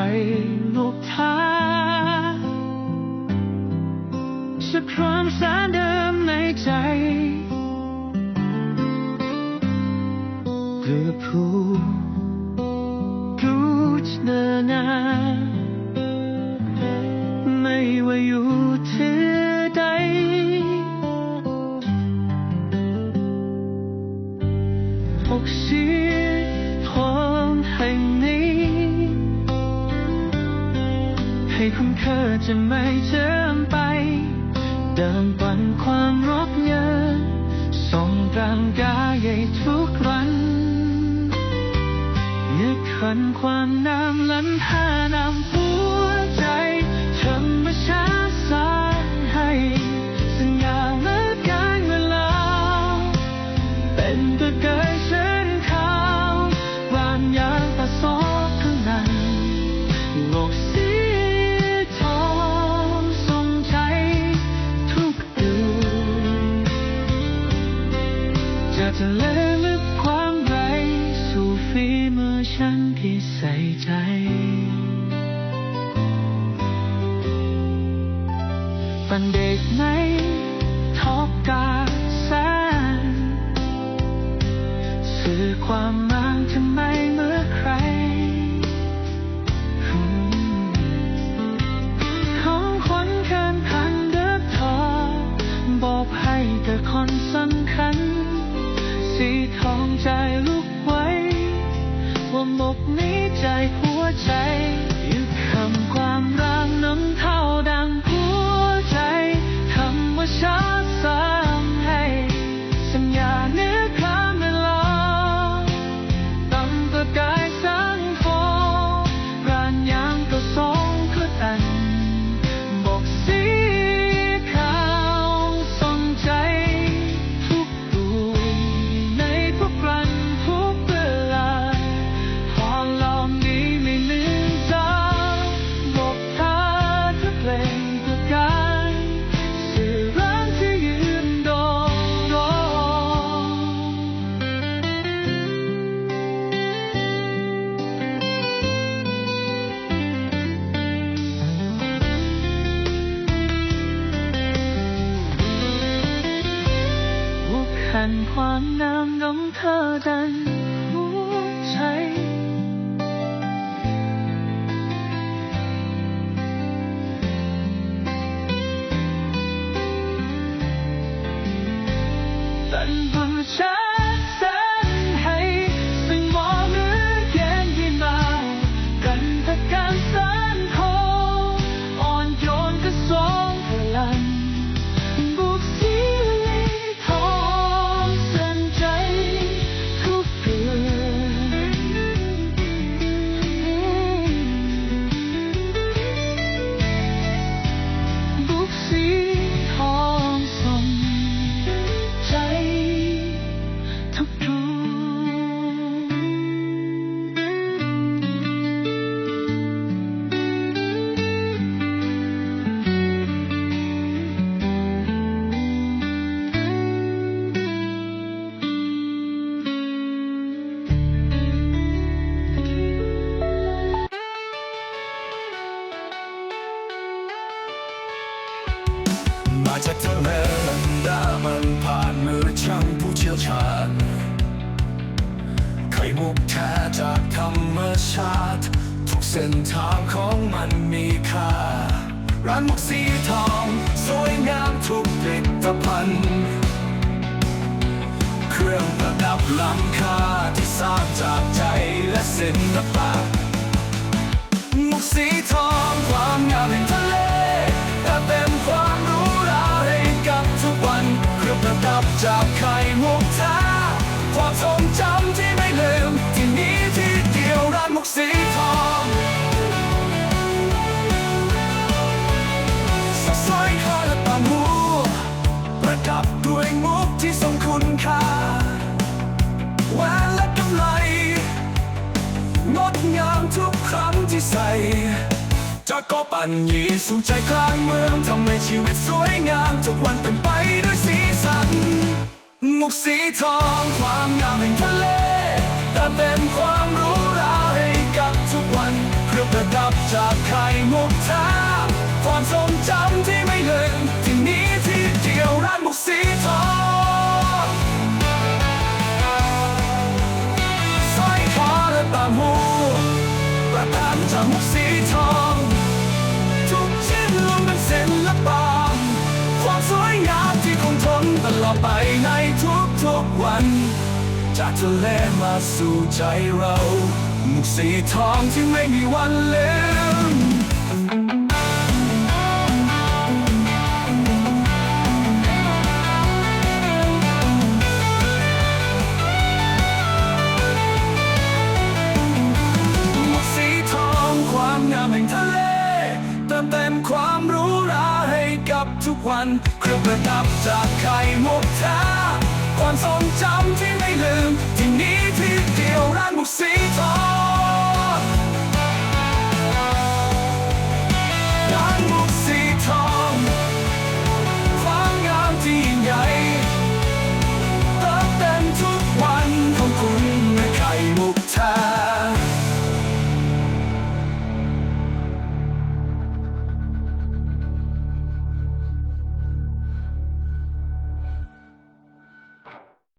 รลุกทาสักครามสารเดิมในใจเพื่อผู้รู้เนินาไม่ว่าอยู่ที่ใดอกสี เธอจะไม่เชื่อมไป เดิมปันความรบกเยินส่งร่างกายให้ทุกวันนึกขันความน้ำล้นหาน้ำ สื่อความหมางจะไม่เหมื่อนใคร ของคนเคินพันเดิบทอบอกให้แต่คนสำคัญ สีทองใจลุกไว้ ว่าหมกนี้ใจหัวใจยึดคำความรักน้ำเท่าดัง นความน้ำนมเมุกแท้จากธรรมชาติ ทุกเส้นทางของมันมีค่า ร้านมุกสีทอง สวยงามทุกผลิตภัณฑ์ เครื่องประดับล้ำค่าที่สร้างจากใจและศิลปะ ใส จากกอปันยีสู่ใจกลางเมืองทำให้ชีวิตสวยงาม ทุกวันเป็นไปด้วยสีสัน มุกสีทองความงามแห่งทะเลแต่เป็น สีทอง ทุกชิ้นล้วนเป็นศิลปะความสวยงามที่คงทนตลอดไปในทุกๆวัน จากทะเลมาสู่ใจเรา มุกสีทองที่ไม่มีวันเลืมหม เต็มความรู้ราให้กับทุกวัน เครื่องประดับจากไข่มุกแท้ความทรงจำที่ไม่ลืม ที่นี้ที่เดียวร้านบุกสีทอง